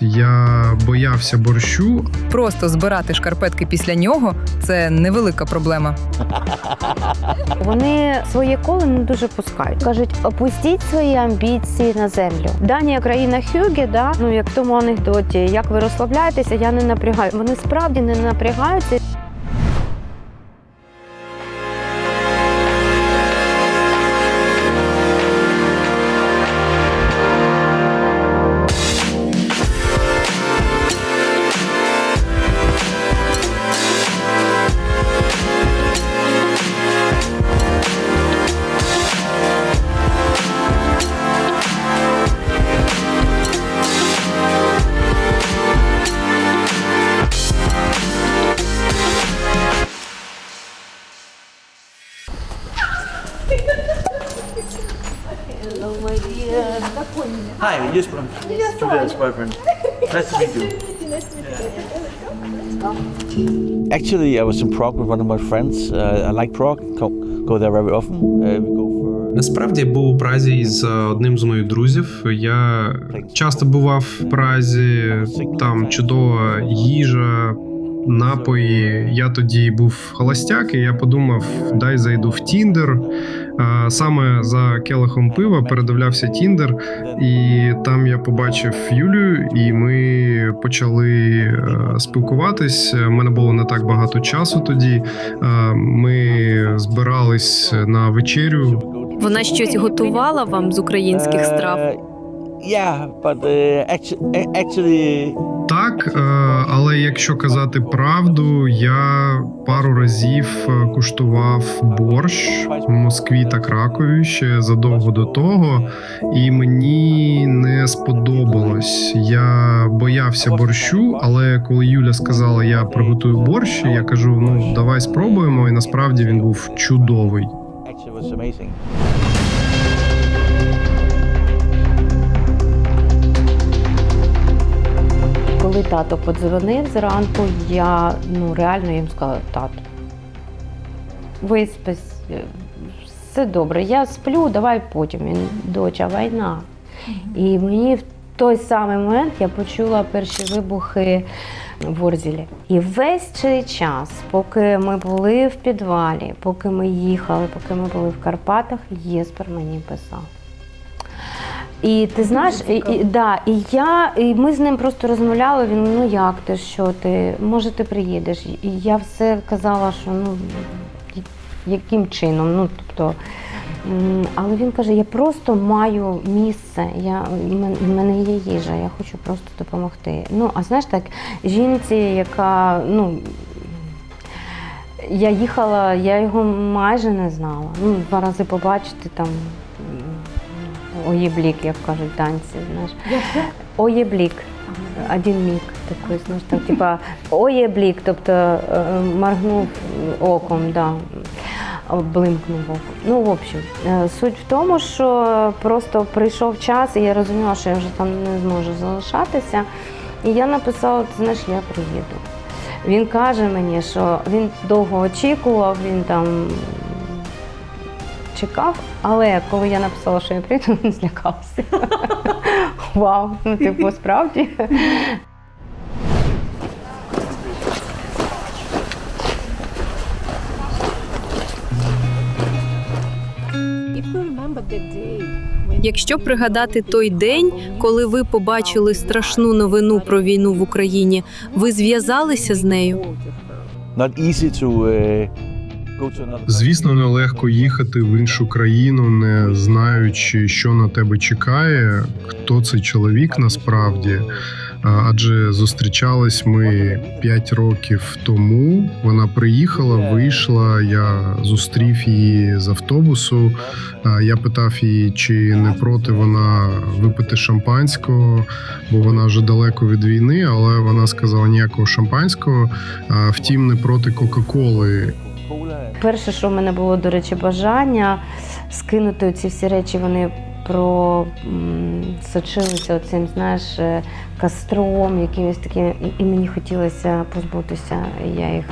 Я боявся борщу, Просто збирати шкарпетки після нього це невелика проблема. Вони своє коло не дуже пускають. Кажуть, опустіть свої амбіції на землю. Данія країна Хюгі, да? ну як в тому анекдоті, як ви розслабляєтеся, я не напрягаю. Вони справді не напрягаються. Hi, yes, Jesper. Julia's boyfriend. Nice to meet you. Actually, I was in Prague with one of my friends. Uh, I like Prague. Go, go there very often. Uh, we go. Насправді я був у Празі із е, одним з моїх друзів. Я часто бував в Празі, там чудова їжа, напої. Я тоді був холостяк, і я подумав, дай зайду в Тіндер. Е, Саме за келихом пива передивлявся Тіндер, і там я побачив Юлію, і ми почали е, спілкуватись. У мене було не так багато часу тоді. Е, Ми збирались на вечерю. Вона щось готувала вам з українських страв? Uh, yeah, but uh, actually, actually, Так, е, але якщо казати правду, я пару разів е, куштував борщ в Москві та Кракові ще задовго до того, і мені не сподобалось. Я боявся борщу, але коли Юля сказала, я приготую борщ, я кажу: ну давай спробуємо. І насправді він був чудовий. Коли тато подзвонив зранку, я ну реально їм сказала, тато, виспись, все добре, я сплю, давай потім. Він, доча, війна. І мені в той самий момент я почула перші вибухи в Орзілі. І весь цей час, поки ми були в підвалі, поки ми їхали, поки ми були в Карпатах, Єспер мені писав. І ти знаєш, і, і, да, і я, і ми з ним просто розмовляли. Він ну як ти, що ти, може ти приїдеш? І я все казала, що ну яким чином? Ну тобто, але він каже: я просто маю місце, я, в мене є їжа, я хочу просто допомогти. Ну, а знаєш так, жінці, яка ну. Я їхала, я його майже не знала. Ну, два рази побачити там оєблік, як кажуть танці, знаєш. Оєблік. Один міг такий, знаєш, там, типа оєблік, тобто е, моргнув оком, да. Блимкнув оком. Ну, в общем, е, суть в тому, що просто прийшов час, і я розуміла, що я вже там не зможу залишатися. І я написала, ти знаєш, я приїду. Він каже мені, що він довго очікував, він там чекав, але коли я написала, що я прийду, він злякався. Вау, ну типу, справді. Якщо пригадати той день, коли ви побачили страшну новину про війну в Україні, ви зв'язалися з нею? Звісно, нелегко їхати в іншу країну, не знаючи, що на тебе чекає, хто цей чоловік насправді. Адже зустрічались ми 5 років тому. Вона приїхала, вийшла. Я зустрів її з автобусу. Я питав її, чи не проти вона випити шампанського, бо вона вже далеко від війни. Але вона сказала ніякого шампанського. Втім, не проти Кока-Коли. Перше, що в мене було, до речі, бажання скинути ці всі речі, вони про м, сочилися оцим, знаєш, е, кастром, якимось таким, і мені хотілося позбутися. І Я їх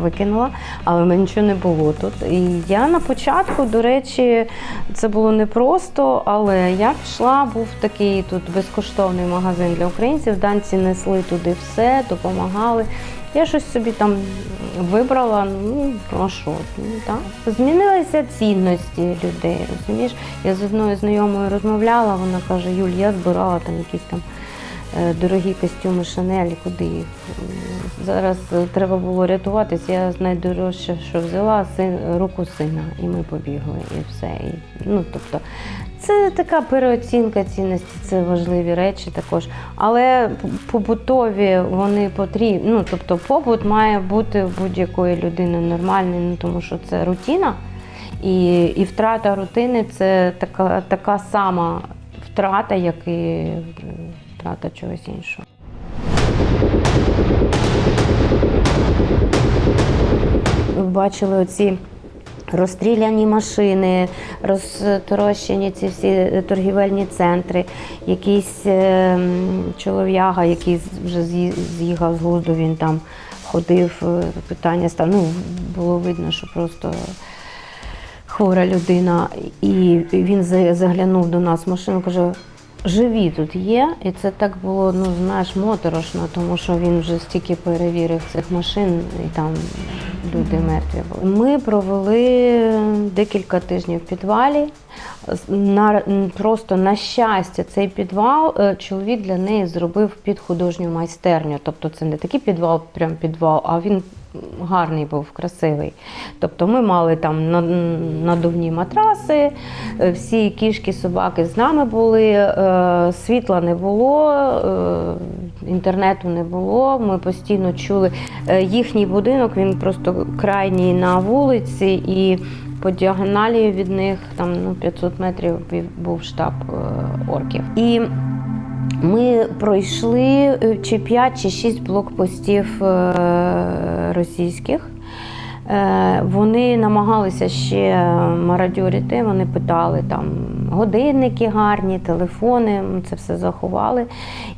викинула, але в мене нічого не було тут. І я на початку, до речі, це було непросто, але я пішла, був такий тут безкоштовний магазин для українців. Данці несли туди все, допомагали. Я щось собі там вибрала, ну а що? Ну, так. Змінилися цінності людей, розумієш? Я з одною знайомою розмовляла, вона каже, Юль, я збирала там якісь там дорогі костюми Шанель, куди їх. Зараз е, треба було рятуватись, я найдорожче, що взяла, син, руку сина, і ми побігли, і все. І, ну, тобто, це така переоцінка цінності, це важливі речі також. Але побутові вони потрібні. Ну, тобто побут має бути в будь-якої людини нормальний, ну, тому що це рутина. І, і втрата рутини це така, така сама втрата, як і е, втрата чогось іншого. Бачили оці розстріляні машини, розторощені ці всі торгівельні центри, якийсь е, чолов'яга, який вже з'їхав з глузду, він там ходив, е, питання став. Ну, було видно, що просто хвора людина. І він заглянув до нас в машину, каже. Живі тут є, і це так було, ну знаєш, моторошно, тому що він вже стільки перевірив цих машин, і там люди мертві були. Ми провели декілька тижнів в підвалі. На, просто на щастя, цей підвал е, чоловік для неї зробив під художню майстерню. Тобто це не такий підвал, прям підвал, а він гарний був, красивий. Тобто ми мали там надувні матраси, е, всі кішки, собаки з нами були, е, світла не було, е, інтернету не було. Ми постійно чули їхній будинок, він просто крайній на вулиці і. По діагоналі від них там ну 500 метрів був штаб орків. І ми пройшли е, чи 5 чи 6 блокпостів е, російських. Е, Вони намагалися ще мародьорити, вони питали там годинники гарні, телефони, це все заховали.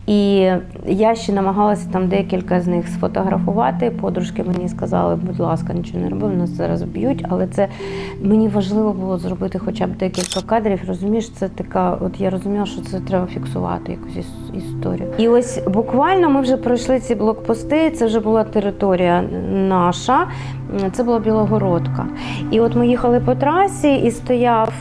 І я ще намагалася там декілька з них сфотографувати. Подружки мені сказали, будь ласка, нічого не роби, нас зараз б'ють. Але це мені важливо було зробити хоча б декілька кадрів. Розумієш, це така, от я розуміла, що це треба фіксувати якусь іс- історію. І ось буквально ми вже пройшли ці блокпости. Це вже була територія наша. Це була Білогородка. І от ми їхали по трасі, і стояв.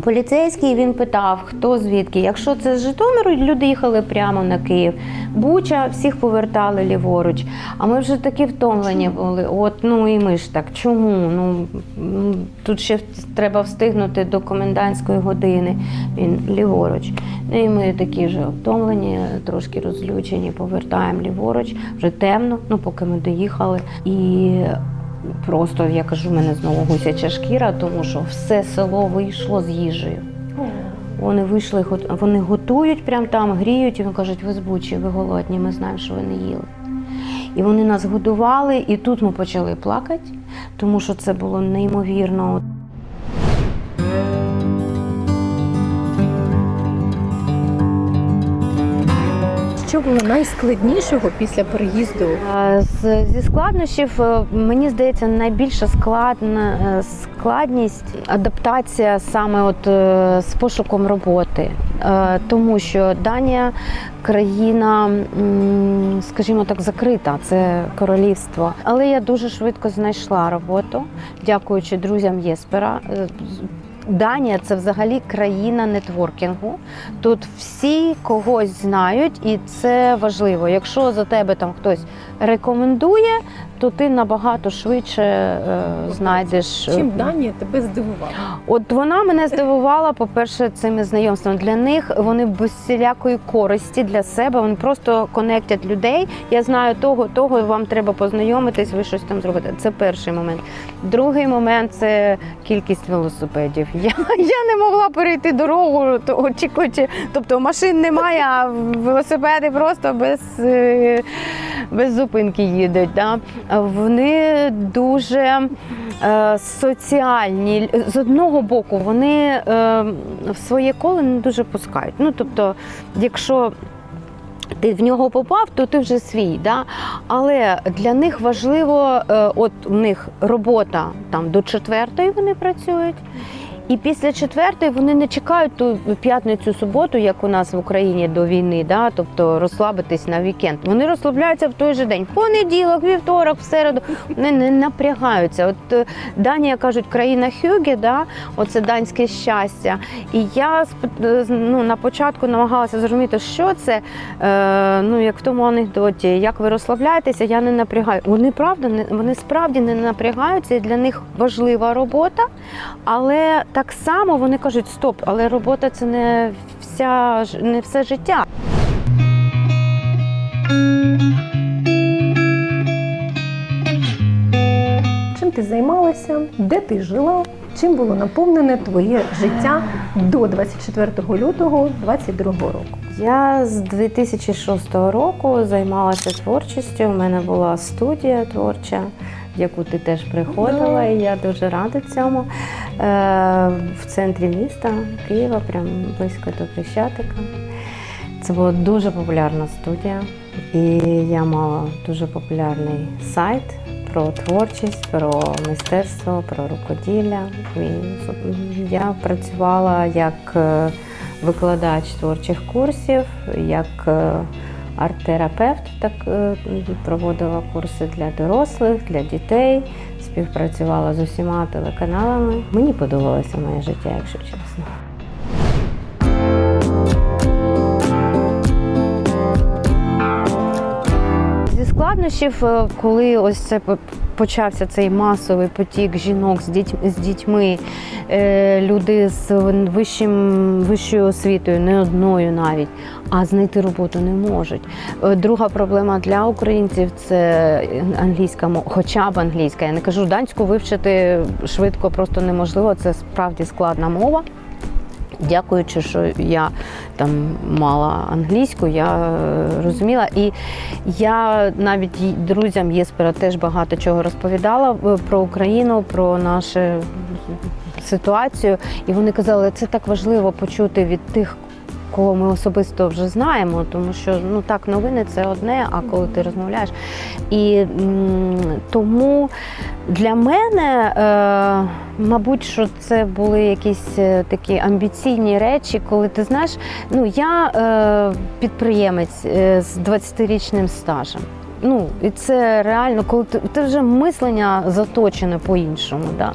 Поліцейський він питав, хто звідки. Якщо це з Житомиру, люди їхали прямо на Київ. Буча всіх повертали ліворуч. А ми вже такі втомлені були. От ну і ми ж так. Чому? Ну тут ще треба встигнути до комендантської години. Він ліворуч. Ну і ми такі вже втомлені, трошки розлючені, повертаємо ліворуч. Вже темно, ну поки ми доїхали. І Просто я кажу, в мене знову гусяча шкіра, тому що все село вийшло з їжею. Вони вийшли, вони готують прямо там, гріють, і вони кажуть, ви з Бучі, ви голодні, ми знаємо, що ви не їли. І вони нас годували, і тут ми почали плакати, тому що це було неймовірно. Що було найскладнішого після переїзду? Зі складнощів, е, мені здається, найбільша складна, е, складність адаптація саме от е, з пошуком роботи. Тому що Данія країна, скажімо так, закрита, це королівство. Але я дуже швидко знайшла роботу, дякуючи друзям Єспера. Е, Данія це взагалі країна нетворкінгу. Тут всі когось знають, і це важливо. Якщо за тебе там хтось рекомендує, то ти набагато швидше е, знайдеш. Чим Данія тебе здивувала? От вона мене здивувала, по-перше, цими знайомствами. Для них вони без всілякої користі для себе. Вони просто конектять людей. Я знаю того, того вам треба познайомитись, ви щось там зробите. Це перший момент. Другий момент це кількість велосипедів. Я, я не могла перейти дорогу, то очікуючи, тобто машин немає, а велосипеди просто без, е, без зупинки їдуть. Да? Вони дуже е, соціальні. З одного боку, вони е, в своє коло не дуже пускають. Ну, тобто, якщо ти в нього попав, то ти вже свій. Да? Але для них важливо, е, от у них робота там до четвертої вони працюють. І після четвертої вони не чекають ту п'ятницю, суботу, як у нас в Україні до війни, да? тобто розслабитись на вікенд. Вони розслабляються в той же день. Понеділок, вівторок, в середу. Вони не напрягаються. От е, Данія кажуть, країна Хюге, да? оце данське щастя. І я е, ну, на початку намагалася зрозуміти, що це. Е, ну, як в тому анекдоті, як ви розслабляєтеся, я не напрягаю. Вони правда, не вони справді не напрягаються, і для них важлива робота. Але так само вони кажуть: стоп, але робота це не вся не все життя. Чим ти займалася? Де ти жила? Чим було наповнене твоє життя до 24 лютого 22 року? Я з 2006 року займалася творчістю. У мене була студія творча, в яку ти теж приходила, і я дуже рада цьому. Е, в центрі міста Києва, прямо близько до Хрещатика. Це була дуже популярна студія, і я мала дуже популярний сайт про творчість, про мистецтво, про рукоділля. І я працювала як е, викладач творчих курсів, як е, арт-терапевт, так е, проводила курси для дорослих, для дітей, співпрацювала з усіма телеканалами. Мені подобалося моє життя, якщо чесно. Зі складнощів, е, коли ось це почався цей масовий потік жінок з дітьми, з дітьми е, люди з вищим, вищою освітою, не одною навіть, а знайти роботу не можуть. Е, Друга проблема для українців це англійська мова, хоча б англійська. Я не кажу данську вивчити швидко просто неможливо. Це справді складна мова. Дякуючи, що я там мала англійську, я е, розуміла. І я навіть друзям єспера теж багато чого розповідала е, про Україну, про нашу ситуацію. І вони казали, це так важливо почути від тих. Кого ми особисто вже знаємо, тому що ну так новини це одне, а коли ти розмовляєш. І тому для мене, е, мабуть, що це були якісь е, такі амбіційні речі, коли ти знаєш, ну я е, підприємець е, з 20-річним стажем. Ну, і це реально, коли ти, ти вже мислення заточене по-іншому. Да.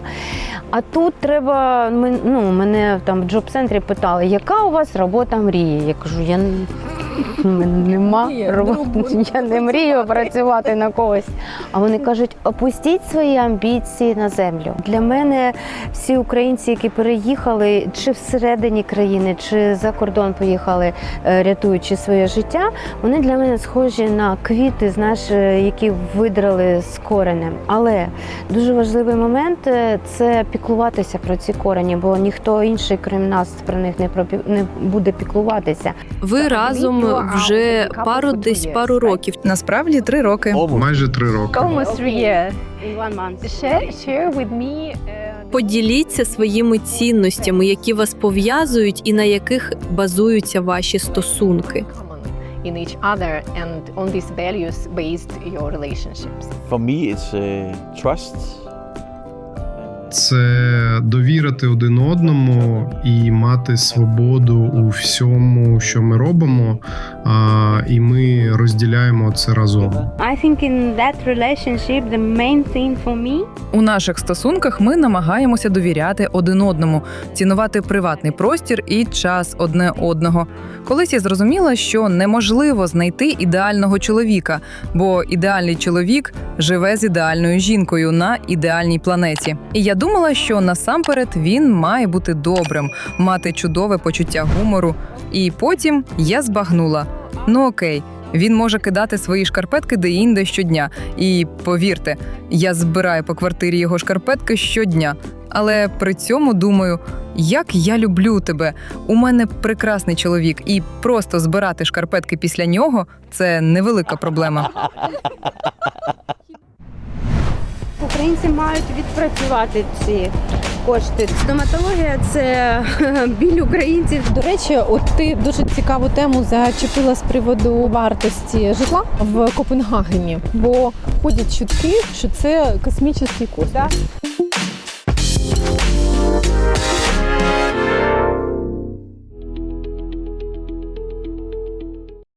А тут треба, ну, мене там в джоб-центрі питали, яка у вас робота мрії? Я кажу, я нема роботи, я не мрію працювати на когось. А вони кажуть, опустіть свої амбіції на землю. Для мене всі українці, які переїхали чи всередині країни, чи за кордон поїхали, е, рятуючи своє життя, вони для мене схожі на квіти, знаєш, е, які видрали з коренем. Але дуже важливий момент е, це піклуватися про ці корені, бо ніхто інший, крім нас, про них не пропі- не буде піклуватися. Ви разом вже пару десь пару років. Насправді три роки. Майже три роки. Uh, Поділіться своїми цінностями, які вас пов'язують і на яких базуються ваші стосунки. in each other and on these values based your relationships. For me, it's uh, trust. Це довірити один одному і мати свободу у всьому, що ми робимо, а, і ми розділяємо це разом. I think in that relationship the main thing for me У наших стосунках ми намагаємося довіряти один одному, цінувати приватний простір і час одне одного. Колись я зрозуміла, що неможливо знайти ідеального чоловіка, бо ідеальний чоловік живе з ідеальною жінкою на ідеальній планеті. І я думала, що насамперед він має бути добрим, мати чудове почуття гумору. І потім я збагнула: ну окей. Він може кидати свої шкарпетки де-інде щодня. І повірте, я збираю по квартирі його шкарпетки щодня. Але при цьому думаю, як я люблю тебе. У мене прекрасний чоловік, і просто збирати шкарпетки після нього це невелика проблема. Українці мають відпрацювати ці кошти. Стоматологія це біль українців. До речі, от ти дуже цікаву тему зачепила з приводу вартості житла в Копенгагені, бо ходять чутки, що це космічний космос.